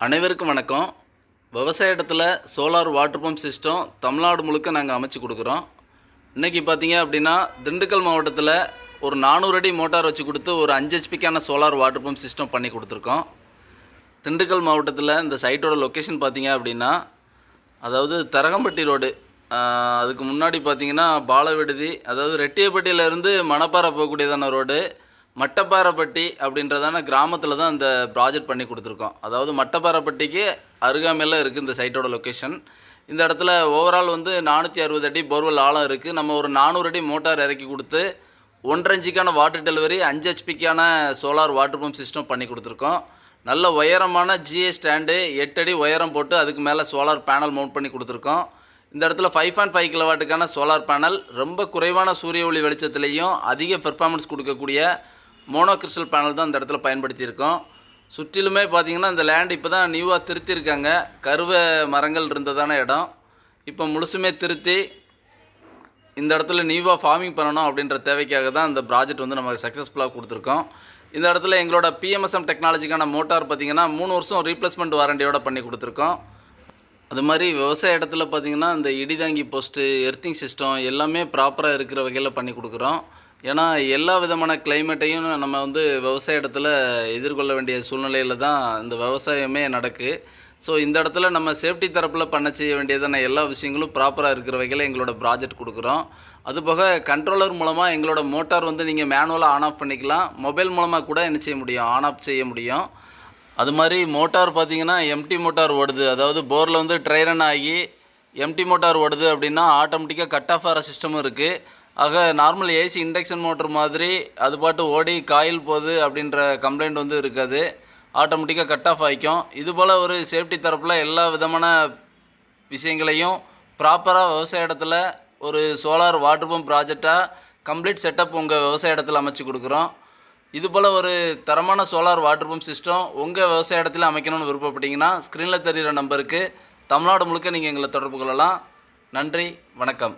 அனைவருக்கும் வணக்கம். விவசாய இடத்துல solar water pump system Tamil Nadu முழுக்க நாங்கள் அமைச்சு கொடுக்குறோம். இன்றைக்கி பார்த்தீங்க அப்படின்னா திண்டுக்கல் மாவட்டத்தில் ஒரு நானூறு அடி மோட்டார் வச்சு கொடுத்து ஒரு அஞ்சு ஹெச்பிக்கான சோலார் வாட்டர் பம்ப் சிஸ்டம் பண்ணி கொடுத்துருக்கோம். திண்டுக்கல் மாவட்டத்தில் இந்த சைட்டோட லொக்கேஷன் பார்த்தீங்க அப்படின்னா அதாவது தரகம்பட்டி ரோடு அதுக்கு முன்னாடி பார்த்தீங்கன்னா பாலவிடுதி அதாவது ரெட்டியப்பட்டியிலேருந்து மணப்பாறை போகக்கூடியதான ரோடு மட்டப்பாறைப்பட்டி அப்படின்றதான கிராமத்தில் தான் இந்த ப்ராஜெக்ட் பண்ணி கொடுத்துருக்கோம். அதாவது மட்டப்பாறைப்பட்டிக்கு அருகாமையில் இருக்குது இந்த சைட்டோட லொக்கேஷன் இந்த இடத்துல ஓவரால் வந்து நானூற்றி அறுபது அடி போர்வெல் ஆழம் இருக்குது நம்ம ஒரு நானூறு அடி மோட்டார் இறக்கி கொடுத்து ஒன்றரை இன்ச்சுக்கான வாட்டர் டெலிவரி அஞ்சு ஹெச்பிக்கான சோலார் வாட்டர் பம்ப் சிஸ்டம் பண்ணி கொடுத்துருக்கோம். நல்ல உயரமான ஜிஏ ஸ்டாண்டு எட்டு அடி உயரம் போட்டு அதுக்கு மேலே சோலார் பேனல் மவுண்ட் பண்ணி கொடுத்துருக்கோம். இந்த இடத்துல ஃபைவ் பாயிண்ட் ஃபைவ் கிலோவாட்டுக்கான சோலார் பேனல் ரொம்ப குறைவான சூரிய ஒளி வெளிச்சத்துலேயும் அதிக பெர்ஃபார்மன்ஸ் கொடுக்கக்கூடிய மோனோ கிறிஸ்டல் பேனல் தான் இந்த இடத்துல பயன்படுத்தியிருக்கோம். சுற்றிலுமே பார்த்தீங்கன்னா இந்த லேண்ட் இப்போ தான் நியூவாக திருத்தியிருக்காங்க. கருவ மரங்கள் இருந்ததான இடம். இப்போ முழுசுமே திருத்தி இந்த இடத்துல நியூவாக ஃபார்மிங் பண்ணணும் அப்படின்ற தேவைக்காக தான் இந்த ப்ராஜெக்ட் வந்து நமக்கு சக்ஸஸ்ஃபுல்லாக கொடுத்துருக்கோம். இந்த இடத்துல எங்களோட பிஎம்எஸ்எம் டெக்னாலஜிக்கான மோட்டார் பார்த்தீங்கன்னா மூணு வருஷம் ரீப்ளேஸ்மெண்ட் வாரண்டியோட பண்ணி கொடுத்துருக்கோம். அது மாதிரி விவசாய இடத்துல பார்த்தீங்கன்னா இந்த இடிதாங்கி போஸ்ட்டு எர்த்திங் சிஸ்டம் எல்லாமே ப்ராப்பராக இருக்கிற வகையில் பண்ணி கொடுக்குறோம். ஏன்னா எல்லா விதமான கிளைமேட்டையும் நம்ம வந்து விவசாய இடத்துல எதிர்கொள்ள வேண்டிய சூழ்நிலையில் தான் இந்த விவசாயமே நடக்கு. ஸோ இந்த இடத்துல நம்ம சேஃப்டி தரப்பில் பண்ண செய்ய வேண்டியதான எல்லா விஷயங்களும் ப்ராப்பராக இருக்கிற வகையில் எங்களோட ப்ராஜெக்ட் கொடுக்குறோம். அதுபோக கண்ட்ரோலர் மூலமாக எங்களோட மோட்டார் வந்து நீங்கள் மேனுவலாக ஆன் ஆஃப் பண்ணிக்கலாம். மொபைல் மூலமாக கூட என்ன செய்ய முடியும்? ஆன் ஆஃப் செய்ய முடியும். அது மாதிரி மோட்டார் பார்த்தீங்கன்னா எம்டி மோட்டார் ஓடுது. அதாவது போரில் வந்து ட்ரைரன் ஆகி எம்டி மோட்டார் ஓடுது அப்படின்னா ஆட்டோமேட்டிக்காக கட் ஆஃப் ஆகிற சிஸ்டமும் இருக்குது ஆக நார்மல் ஏசி இண்டக்ஷன் மோட்டர் மாதிரி அது பாட்டு ஓடி காயில் போகுது அப்படின்ற கம்ப்ளைண்ட் வந்து இருக்காது. ஆட்டோமேட்டிக்காக கட் ஆஃப் ஆகிக்கும் இது போல் ஒரு சேஃப்டி தரப்பில் எல்லா விதமான விஷயங்களையும் ப்ராப்பராக விவசாய இடத்துல ஒரு சோலார் வாட்டர் பம்ப் ப்ராஜெக்டாக கம்ப்ளீட் செட்டப் உங்கள் விவசாய இடத்துல அமைச்சு கொடுக்குறோம். இது போல் ஒரு தரமான சோலார் வாட்டர் பம்ப் சிஸ்டம் உங்கள் விவசாய இடத்துல அமைக்கணும்னு விருப்பப்பட்டீங்கன்னா ஸ்க்ரீனில் தெரிகிற நம்பருக்கு தமிழ்நாடு முழுக்க நீங்கள் எங்களை தொடர்பு கொள்ளலாம். நன்றி வணக்கம்.